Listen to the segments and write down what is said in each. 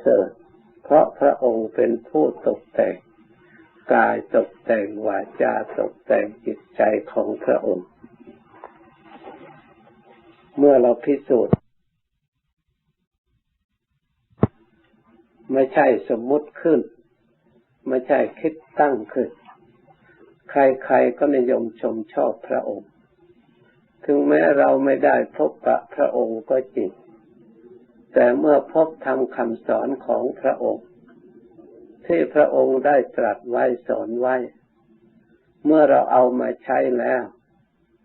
เสริฐเพราะพระองค์เป็นผู้ตกแต่งกายตกแต่งวาจาตกแต่งจิตใจของพระองค์ เมื่อเราพิสูจน์ ไม่ใช่สมมุติขึ้น ไม่ใช่คิดตั้งขึ้น ใครๆก็นิยมชมชอบพระองค์ ถึงแม้เราไม่ได้พบปะพระองค์ก็จริง แต่เมื่อพบทำคำสอนของพระองค์ ที่พระองค์ได้ตรัสไว้สอนไว้ เมื่อเราเอามาใช้แล้ว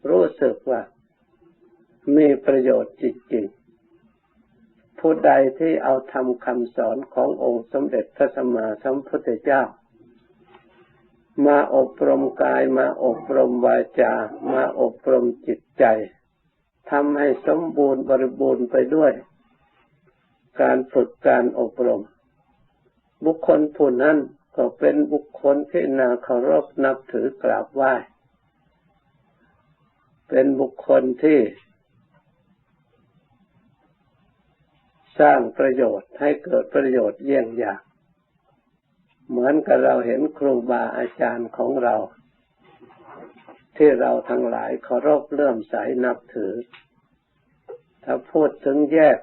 รู้สึกว่า มีประโยชน์จริงๆผู้ใดที่เอาทำคำสอนขององค์สมเด็จพระสัมมาสัมพุทธเจ้า มาอบรมกายมาอบรมวาจา มาอบรมจิตใจทำให้สมบูรณ์บริบูรณ์ไปด้วย การฝึกการอบรม บุคคลผู้นั้นก็เป็นบุคคลที่นาเคารพนับถือกราบไหว้ เป็นบุคคลที่สร้างประโยชน์ให้เกิดประโยชน์เยี่ยงอย่างเหมือนกับเราเห็นครูบาอาจารย์ของเรา ที่เราทั้งหลายเคารพเลื่อมใสนับถือ ถ้าพูดถึงแยก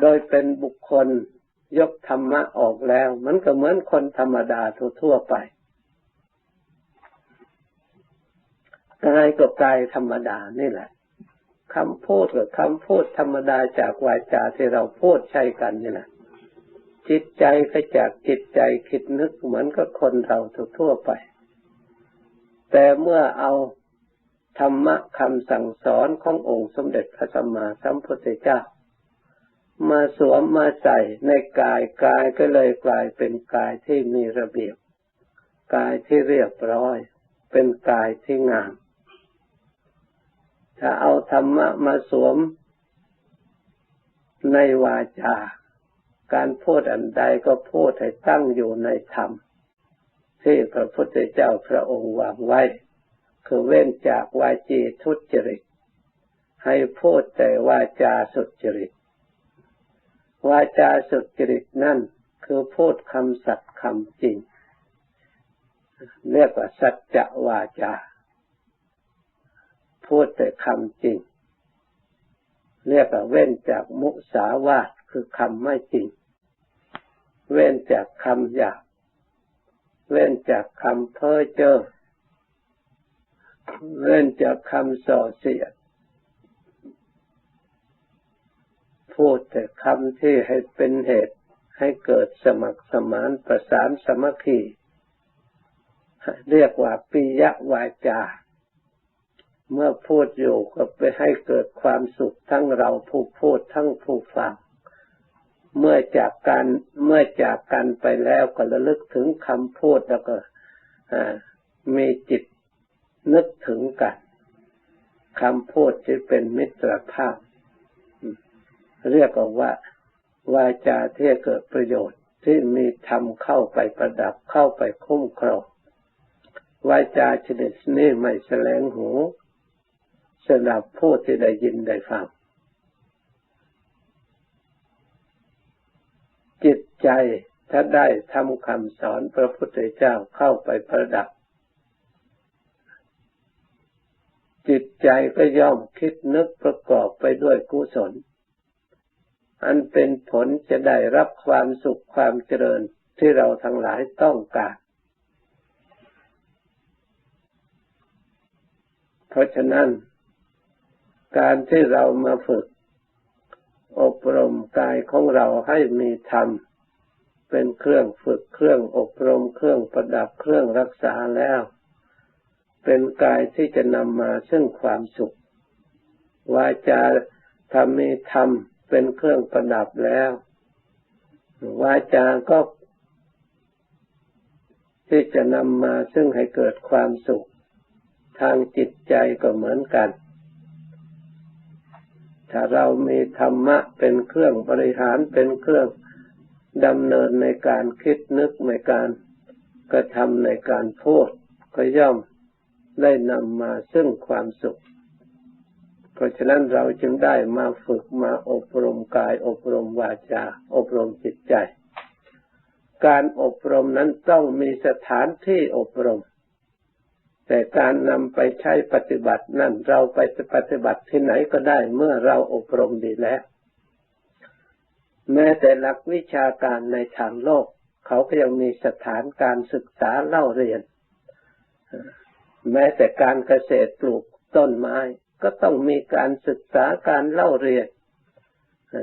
โดยเป็นบุคคลยกธรรมะออกแล้ว มันก็เหมือนคนธรรมดาทั่วๆไปกายก็กายธรรมดานี่แหละคำพูดกับคำพูดธรรมดาจากวาจาที่เราพูดใช้กันนี่แหละจิตใจก็จากจิตใจคิดนึกเหมือนกับคนเราทั่วไป แต่เมื่อเอาธรรมะคำสั่งสอนขององค์สมเด็จพระสัมมาสัมพุทธเจ้า มาสวมมาใส่ในกายกายก็เลยกลายเป็นกายที่มีระเบียบ กายที่เรียบร้อย เป็นกายที่งาม ถ้าเอาธรรมะมาสวมในวาจา การพูดอันใดก็พูดให้ตั้งอยู่ในธรรม ที่พระพุทธเจ้าพระองค์วางไว้ คือเว้นจากวาจีทุจริต ให้พูดแต่วาจาสุจริต วาจาสุจริตนั่นคือพูดคำสัตย์คำจริง เรียกว่าสัจจะวาจา พูดแต่คำจริง เรียกว่าเว้นจากมุสาวาทคือคำไม่จริง เว้นจากคำหยาบเว้นจากคำเพ้อเจ้อเว้นจากคำส่อเสียด พูดแต่คำที่ให้เป็นเหตุให้เกิดสมัครสมานประสานสมัคคีเรียกว่าปิยวาจา เมื่อพูดอยู่ก็ไปให้เกิดความสุขทั้งเราผู้พูดทั้งผู้ฟัง เมื่อจากกันเมื่อจากกันไปแล้วก็ระลึกถึงคำพูดแล้วก็มีจิตนึกถึงกันคำพูดที่เป็นมิตรภาพ เรียกว่าวาจาที่เกิดประโยชน์ที่มีธรรมเข้าไปประดับเข้าไปคุ้มครองวาจาชนิดนี้ไม่แสลงหูสำหรับผู้ที่ได้ยินได้ฟังจิตใจถ้าได้ทำคำสอนพระพุทธเจ้าเข้าไปประดับ จิตใจก็ย่อมคิดนึกประกอบไปด้วยกุศล อันเป็นผลจะได้รับความสุขความเจริญที่เราทั้งหลายต้องการ เพราะฉะนั้น การที่เรามาฝึก อบรมกายของเราให้มีธรรม เป็นเครื่องฝึกเครื่องอบรมเครื่องประดับเครื่องรักษาแล้ว เป็นกายที่จะนำมาซึ่งความสุข วาจาทำมีธรรม เป็นเครื่องประดับแล้ววาจาก็ที่จะนำมาซึ่งให้เกิดความสุข ทางจิตใจก็เหมือนกัน ถ้าเรามีธรรมะเป็นเครื่องบริหารเป็นเครื่องดำเนินในการคิดนึกในการกระทำในการพูดก็ย่อมได้นำมาซึ่งความสุข เพราะฉะนั้นเราจึงได้มาฝึกมาอบรมกาย อบรมวาจา อบรมจิตใจ การอบรมนั้นต้องมีสถานที่อบรม แต่การนำไปใช้ปฏิบัตินั่นเราไปปฏิบัติที่ไหนก็ได้เมื่อเราอบรมดีแล้ว แม้แต่หลักวิชาการในทางโลก เขาก็ยังมีสถานการศึกษาเล่าเรียน แม้แต่การเกษตรปลูกต้นไม้ ก็ต้องมีการศึกษาการเล่าเรียน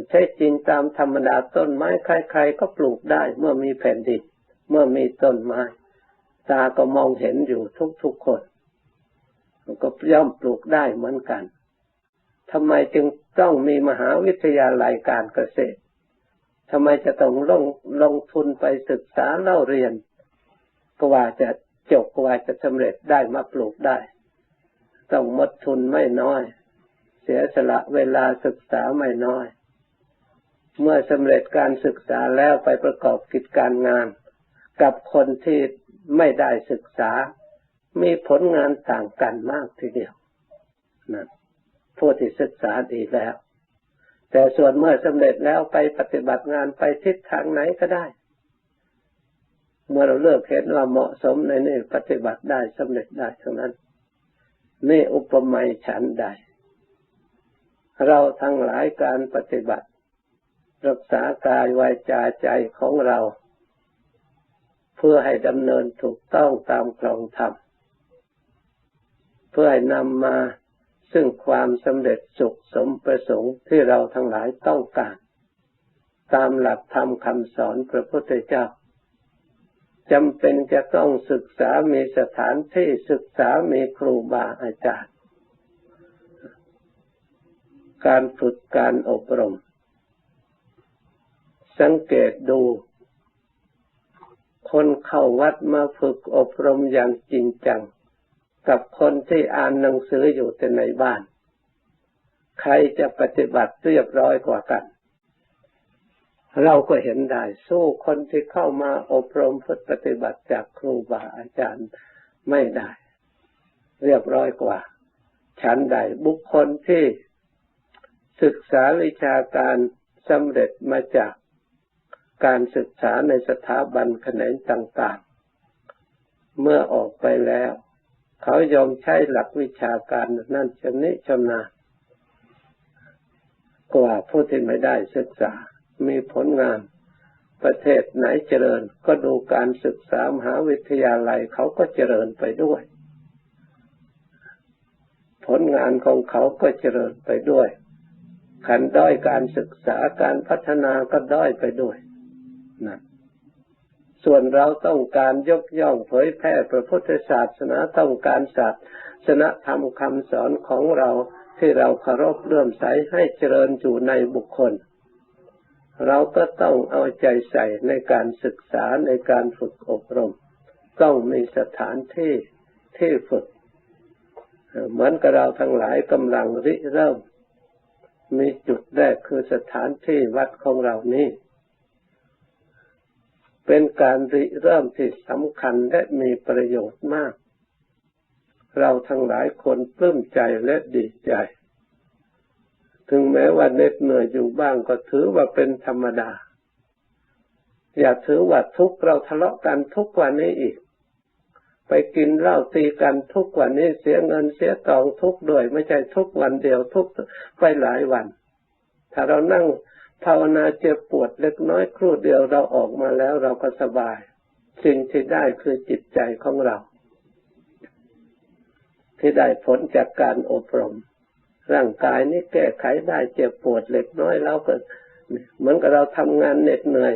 ใช่จริงตามธรรมดาต้นไม้ใครๆก็ปลูกได้เมื่อมีแผ่นดินเมื่อมีต้นไม้ ตาก็มองเห็นอยู่ทุกๆคนก็ย่อมปลูกได้เหมือนกันทำไมจึงต้องมีมหาวิทยาลัยการเกษตรทำไมจะต้องลงลงทุนไปศึกษาเล่าเรียนกว่าจะจบกว่าจะสำเร็จได้มาปลูกได้ ต้องหมดทุนไม่น้อย เสียสละเวลาศึกษาไม่น้อย เมื่อสำเร็จการศึกษาแล้วไปประกอบกิจการงาน กับคนที่ไม่ได้ศึกษา มีผลงานต่างกันมากทีเดียวนะผู้ที่ศึกษาดีแล้ว แต่ส่วนเมื่อสำเร็จแล้วไปปฏิบัติงานไปทิศทางไหนก็ได้เมื่อเราเลือกเห็นว่าเหมาะสมในนี่ปฏิบัติได้สำเร็จได้ทั้งนั้น นี่อุปมาฉันใด เราทั้งหลายการปฏิบัติ รักษากายวายจาใจของเรา เพื่อให้ดำเนินถูกต้องตามกลองธรรม เพื่อให้นำมาซึ่งความสำเร็จสุขสมประสงค์ที่เราทั้งหลายต้องการ ตามหลักธรรมคำสอนพระพุทธเจ้า จำเป็นจะต้องศึกษา มีสถานที่ศึกษา มีครูบาอาจารย์ การฝึกการอบรม สังเกตดู คนเข้าวัดมาฝึกอบรมอย่างจริงจัง กับคนที่อ่านหนังสืออยู่แต่ในบ้าน ใครจะปฏิบัติเรียบร้อยกว่ากัน เราก็เห็นได้สู้คนที่เข้ามาอบรมพุทธปฏิบัติจากครูบาอาจารย์ไม่ได้ เรียบร้อยกว่าฉันใดบุคคลที่ศึกษาวิชาการสำเร็จมาจากการศึกษาในสถาบันแขนงต่างๆ เมื่อออกไปแล้ว เขายอมใช้หลักวิชาการนั่นชำนิชำนาญกว่าผู้ที่ไม่ได้ศึกษา มีผลงาน ประเทศไหนเจริญ ก็ดูการศึกษามหาวิทยาลัยเขาก็เจริญไปด้วย ผลงานของเขาก็เจริญไปด้วยขันด้อยการศึกษาการพัฒนาก็ด้อยไปด้วยนะส่วนเราต้องการยกย่องเผยแพร่พระพุทธศาสนาต้องการศาสนาธรรมคำสอนของเราที่เราเคารพเลื่อมใสให้เจริญอยู่ในบุคคล เราก็ต้องเอาใจใส่ในการศึกษาในการฝึกอบรม ต้องมีสถานที่ที่ฝึก เหมือนกับเราทั้งหลายกำลังริเริ่ม มีจุดแรกคือสถานที่วัดของเรานี้เป็นการริเริ่มที่สำคัญและมีประโยชน์มาก เราทั้งหลายคนปลื้มใจและดีใจ ถึงแม้ว่าเหน็ดเหนื่อยอยู่บ้างก็ถือว่าเป็นธรรมดา อย่าถือว่าทุกเราทะเลาะกันทุกวันนี้อีก ไปกินเหล้าตีกันทุกวันนี้เสียเงินเสียทองทุกด้วย ไม่ใช่ทุกวันเดียวทุกไปหลายวัน ถ้าเรานั่งภาวนาเจ็บปวดเล็กน้อยครู่เดียวเราออกมาแล้วเราก็สบาย สิ่งที่ได้คือจิตใจของเรา ที่ได้ผลจากการอบรม ร่างกายนี้แก้ไขได้เจ็บปวดเล็กน้อยเราก็เหมือนกับเราทำงานเหน็ดเหนื่อย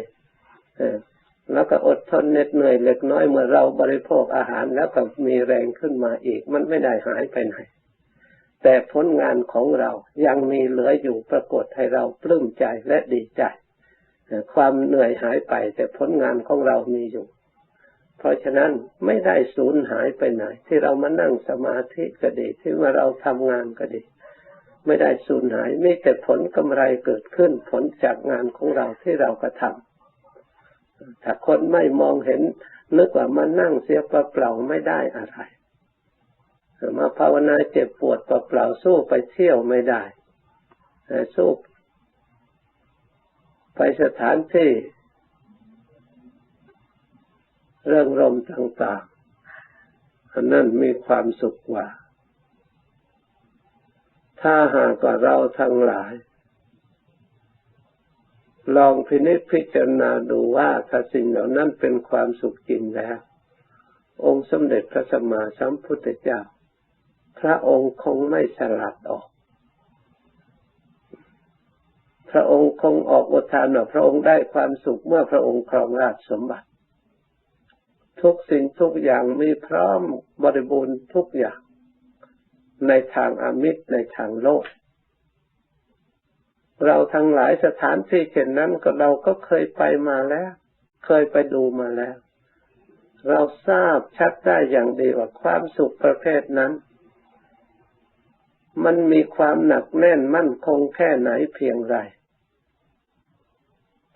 แล้วก็อดทนเหน็ดเหนื่อยเล็กน้อยเมื่อเราบริโภคอาหารแล้วก็มีแรงขึ้นมาอีก มันไม่ได้หายไปไหน แต่ผลงานของเรายังมีเหลืออยู่ปรากฏให้เราปลื้มใจและดีใจความเหนื่อยหายไป แต่ผลงานของเรามีอยู่ เพราะฉะนั้นไม่ได้สูญหายไปไหน ที่เรามานั่งสมาธิก็ดีที่ว่าเราทำงานก็ดี ไม่ได้สูญหายไมีแต่ผลกำไรเกิดขึ้น ผลจากงานของเราที่เรากระทำถ้าคนไม่มองเห็นนึกว่ามานั่งเสียเปล่าไม่ได้อะไร มาภาวนาเจ็บปวดเปล่าๆสู้ไปเที่ยวไม่ได้ สู้ไปสถานที่ เรื่องรมต่างๆอันนั้นมีความสุขกว่า ถ้าหากว่าเราทั้งหลาย ลองพินิจพิจารณาดูว่าถ้าสิ่งเหล่านั้นเป็นความสุขจริงแล้ว องค์สมเด็จพระสัมมาสัมพุทธเจ้า พระองค์คงไม่สลัดออก พระองค์คงออกอุทานว่าพระองค์ได้ความสุขเมื่อพระองค์ครองราชสมบัติ ทุกสิ่งทุกอย่างมีพร้อมบริบูรณ์ทุกอย่าง ในทางอมิตรในทางโลก เราทั้งหลายสถานที่เช่นนั้นก็เราก็เคยไปมาแล้ว เคยไปดูมาแล้ว เราทราบชัดได้อย่างดีว่าความสุขประเภทนั้น มันมีความหนักแน่นมั่นคงแค่ไหนเพียงไร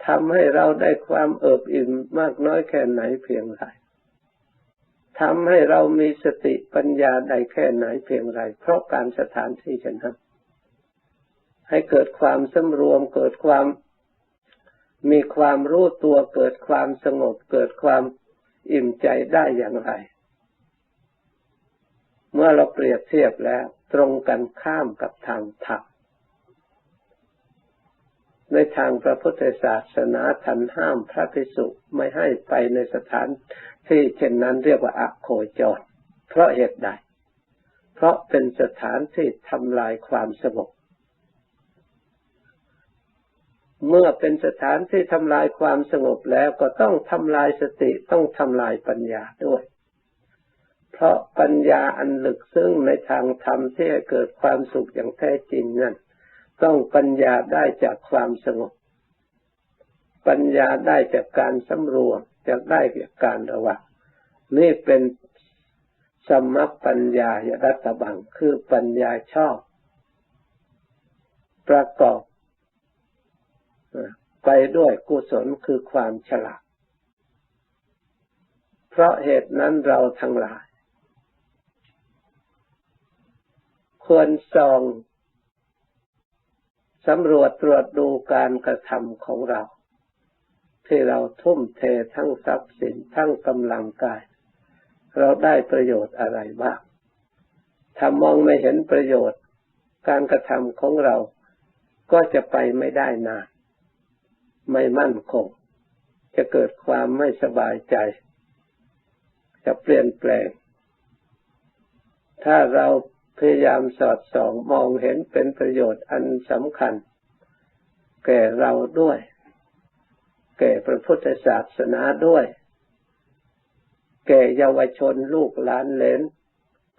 ทำให้เราได้ความเอิบอิ่มมากน้อยแค่ไหนเพียงไร ทำให้เรามีสติปัญญาใดแค่ไหนเพียงไร เพราะการสถานที่เช่นนั้นให้เกิดความสำรวม เกิดความมีความรู้ตัว เกิดความสงบ เกิดความอิ่มใจได้อย่างไร เมื่อเราเปรียบเทียบแล้ว ตรงกันข้ามกับทางธรรมในทางพระพุทธศาสนาท่านห้ามพระภิกษุไม่ให้ไปในสถาน ที่เช่นนั้นเรียกว่าอโคจร เพราะเหตุใด เพราะเป็นสถานที่ทำลายความสงบเมื่อเป็นสถานที่ทำลายความสงบแล้วก็ต้องทำลายสติต้องทำลายปัญญาด้วย เพราะปัญญาอันลึกซึ้งในทางธรรมที่ให้เกิดความสุขอย่างแท้จริงนั้นต้องปัญญาได้จากความสงบ ปัญญาได้จากการสำรวม จากได้จากการระวังนี่เป็นสมัคปัญญายรัตบังคือปัญญาชอบ ประกอบ ไปด้วยกุศลคือความฉลาด เพราะเหตุนั้นเราทั้งหลาย ควรส่องสำรวจตรวจดูการกระทำของเรา ที่เราทุ่มเททั้งทรัพย์สินทั้งกำลังกาย เราได้ประโยชน์อะไรบ้างถ้ามองไม่เห็นประโยชน์ การกระทำของเราก็จะไปไม่ได้นาน ไม่มั่นคง จะเกิดความไม่สบายใจ จะเปลี่ยนแปลง ถ้าเราพยายามสอดส่องมองเห็นเป็นประโยชน์อันสำคัญ แก่เราด้วย แก่พระพุทธศาสนาด้วย แก่เยาวชนลูกหลานเลน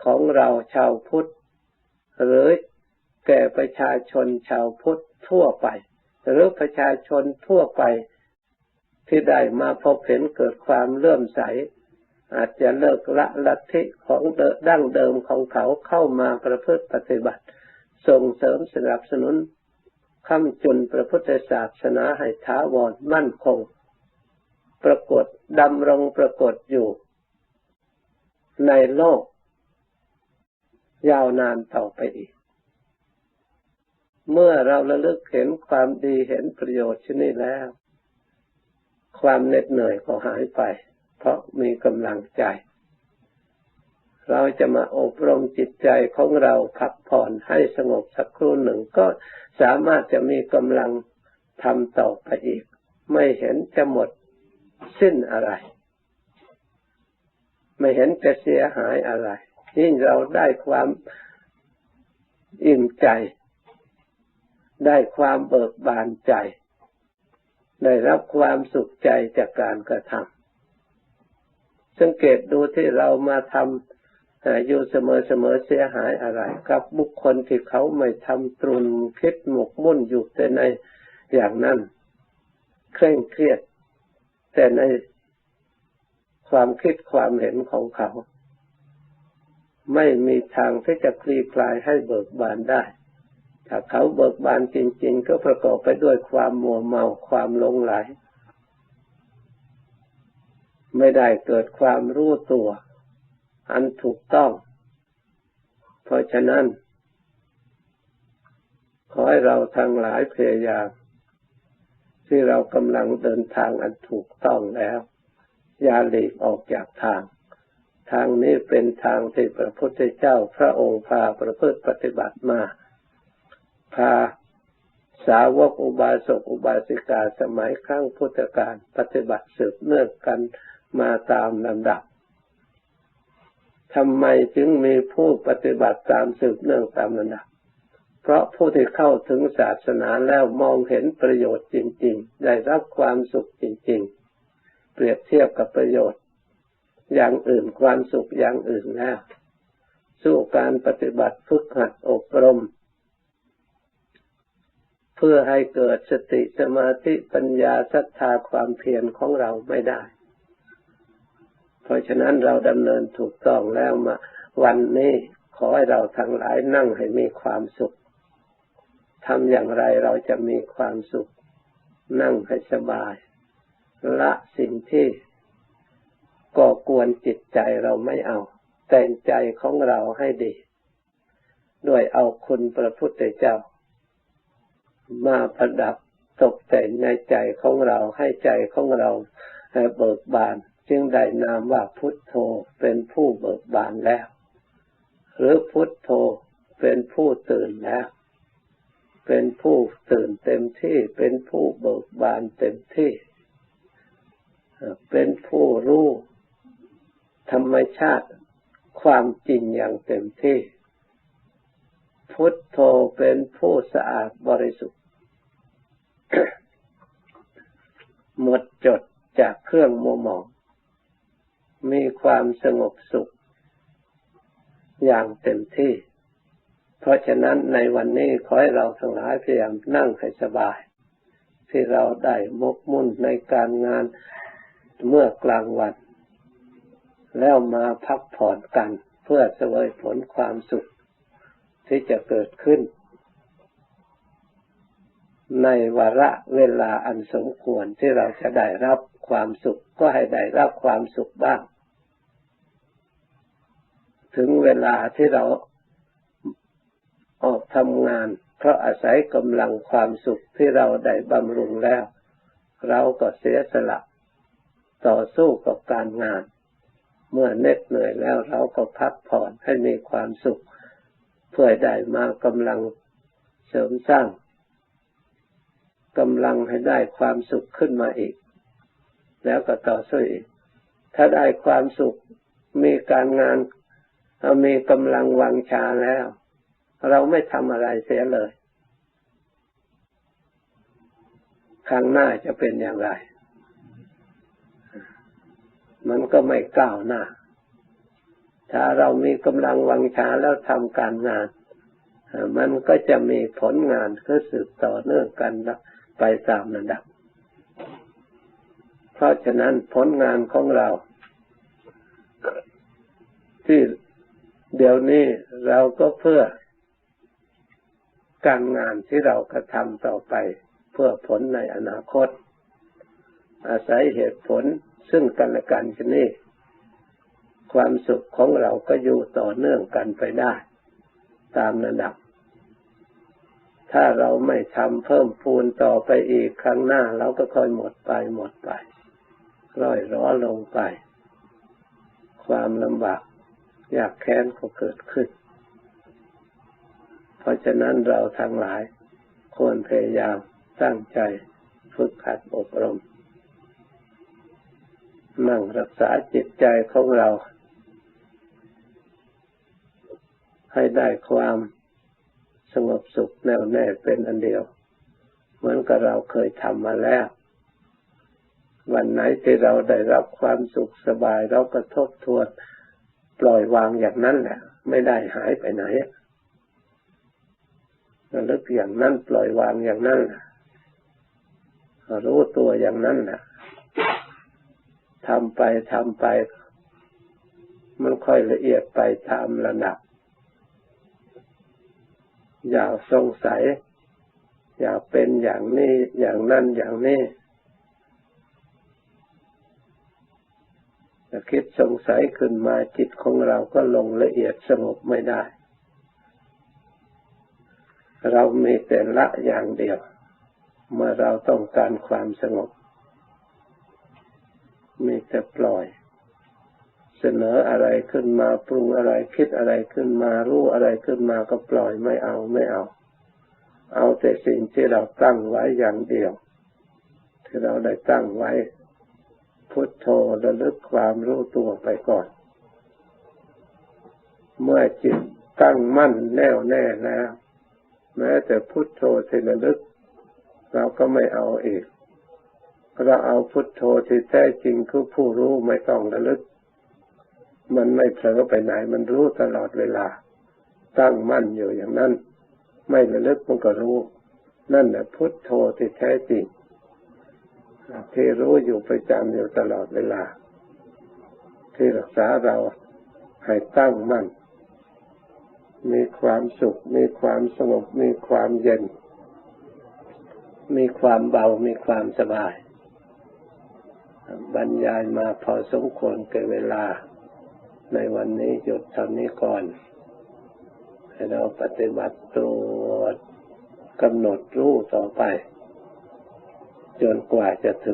ของเราชาวพุทธ หรือแก่ประชาชนชาวพุทธทั่วไป หรือประชาชนทั่วไป ที่ได้มาพบเห็นเกิดความเลื่อมใส อาจจะเลิกละลัทธิของดั้งเดิมของเขาเข้ามาประพฤติปฏิบัติ ส่งเสริมสนับสนุน คำจุนพระพุทธศาสนาให้ท้าวรมั่นคง ปรากฏดำรงปรากฏอยู่ ในโลก ยาวนานต่อไปอีก เมื่อเราระลึกเห็นความดีเห็นประโยชน์ชนิดแล้ว ความเหน็ดเหนื่อยก็หายไป เพราะมีกำลังใจ เราจะมาอบรมจิตใจของเราพักผ่อนให้สงบสักครู่หนึ่งก็สามารถจะมีกำลังทำต่อไปอีก ไม่เห็นจะหมดสิ้นอะไร ไม่เห็นจะเสียหายอะไรยิ่งเราได้ความอิ่มใจ ได้ความเบิกบานใจ ได้รับความสุขใจจากการกระทำสังเกตดูที่เรามาทำ อยู่เสมอเสมอเสียหายอะไร กับบุคคลที่เขาไม่ทำตรุนคิดหมกมุ่นอยู่แต่ในอย่างนั้น เคร่งเครียด แต่ในความคิดความเห็นของเขา ไม่มีทางที่จะคลี่คลายให้เบิกบานได้ ถ้าเขาเบิกบานจริง ๆ ก็ประกอบไปด้วยความมัวเมาความหลงไหล ไม่ได้เกิดความรู้ตัว อันถูกต้อง เพราะฉะนั้น ขอให้เราทั้งหลายพยายามที่เรากำลังเดินทางอันถูกต้องแล้ว อย่าหลีกออกจากทาง ทางนี้เป็นทางที่พระพุทธเจ้าพระองค์พาประพฤติปฏิบัติมา พาสาวกอุบาสกอุบาสิกาสมัยครั้งพุทธกาลปฏิบัติสืบเนื่องกันมาตามลำดับ ทำไมจึงมีผู้ปฏิบัติตามสืบเนื่องตามลำดับ เพราะผู้ที่เข้าถึงศาสนาแล้วมองเห็นประโยชน์จริง ๆ ได้รับความสุขจริง ๆ เปรียบเทียบกับประโยชน์ อย่างอื่นความสุขอย่างอื่นแล้วสู้การปฏิบัติฝึกหัดอบรม เพื่อให้เกิดสติสมาธิปัญญาศรัทธาความเพียรของเราไม่ได้ ราะฉะนั้นเราดำเนินถูกต้องแล้วมา วันนี้ขอให้เราทั้งหลายนั่งให้มีความสุขทำอย่างไรเราจะมีความสุข นั่งให้สบาย ละสิ่งที่ก่อกวนจิตใจเราไม่เอา แต่งใจของเราให้ดี ด้วยเอาคุณพระพุทธเจ้า มาประดับตกแต่งในใจของเราให้ใจของเราเบิกบาน จึงได้นามว่าพุทโธเป็นผู้เบิกบานแล้ว หรือพุทโธเป็นผู้ตื่นแล้ว เป็นผู้ตื่นเต็มที่ เป็นผู้เบิกบานเต็มที่ เป็นผู้รู้ธรรมชาติความจริงอย่างเต็มที่ พุทโธเป็นผู้สะอาดบริสุทธิ์ หมดจดจากเครื่องมัวหมอง มีความสงบสุข อย่างเต็มที่ เพราะฉะนั้นในวันนี้ขอให้เราทั้งหลายพยายามนั่งให้สบาย ที่เราได้มกมุ่นในการงานเมื่อกลางวัน แล้วมาพักผ่อนกัน เพื่อเสวยผลความสุข ที่จะเกิดขึ้น ในวาระเวลาอันสมควรที่เราจะได้รับความสุขก็ให้ได้รับความสุขบ้าง ถึงเวลาที่เราออกทำงาน เพราะอาศัยกำลังความสุขที่เราได้บำรุงแล้ว เราก็เสียสละ ต่อสู้กับการงาน เมื่อเหน็ดเหนื่อยแล้วเราก็พักผ่อนให้มีความสุข เพื่อได้มากำลังเสริมสร้าง กำลังให้ได้ความสุขขึ้นมาอีก แล้วก็ต่อสู้อีก ถ้าได้ความสุขมีการงานมีกำลังวังชาแล้ว เราไม่ทำอะไรเสียเลยครั้งหน้าจะเป็นอย่างไร มันก็ไม่ก้าวหน้า ถ้าเรามีกำลังวังชาแล้วทำการงาน มันก็จะมีผลงานคือสืบต่อเนื่องกัน ไปตามระดับ เพราะฉะนั้นผลงานของเรา ที่เดี๋ยวนี้เราก็เพื่อ การงานที่เรากระทำต่อไป เพื่อผลในอนาคต อาศัยเหตุผลซึ่งกันและกันชนี้ความสุขของเราก็อยู่ต่อเนื่องกันไปได้ ตามระดับ ถ้าเราไม่ทำเพิ่มพูนต่อไปอีกครั้งหน้า เราก็ค่อยหมดไปหมดไปร่อยร้อลงไป ความลำบากยากแค้นก็เกิดขึ้น เพราะฉะนั้นเราทั้งหลาย ควรพยายามตั้งใจฝึกหัดอบรม นั่งรักษาจิตใจของเรา ให้ได้ความ สงบสุขแน่วแน่เป็นอันเดียว เหมือนกับเราเคยทำมาแล้ว วันไหนที่เราได้รับความสุขสบายเราก็ทบทวนปล่อยวางอย่างนั้นแหละ ไม่ได้หายไปไหนระลึกอย่างนั้นปล่อยวางอย่างนั้นรู้ตัวอย่างนั้นนะทำไปทำไป มันค่อยละเอียดไปตามระดับ อย่าสงสัย อย่าเป็นอย่างนี้อย่างนั้นอย่างนี้ถ้าคิดสงสัยขึ้นมาจิตของเราก็ลงละเอียดสงบไม่ได้ เรามีแต่ละอย่างเดียว เมื่อเราต้องการความสงบ มีแต่ปล่อย เสนออะไรขึ้นมาปรุงอะไรคิดอะไรขึ้นมารู้อะไรขึ้นมาก็ปล่อยไม่เอาไม่เอา เอาแต่สิ่งที่เราตั้งไว้อย่างเดียว ที่เราได้ตั้งไว้พุทโธระลึกความรู้ตัวไปก่อน เมื่อจิตตั้งมั่นแน่วแน่แล้วแม้แต่พุทโธที่ระลึก เราก็ไม่เอาอีกเราเอาพุทโธที่แท้จริงคือผู้รู้ไม่ต้องระลึก มันไม่เผลอไปไหน มันรู้ตลอดเวลา ตั้งมั่นอยู่อย่างนั้น ไม่ระลึกมันก็รู้ นั่นแหละพุทโธที่แท้จริงที่รู้อยู่ประจำอยู่ตลอดเวลา ที่รักษาเราให้ตั้งมั่น มีความสุข มีความสงบ มีความเย็น มีความเบา มีความสบาย บรรยายมาพอสมควรเกิดเวลา ในวันนี้หยุดเท่านี้ก่อน ให้เราปฏิบัติตัวกำหนดรู้ต่อไป จนกว่าจะถึง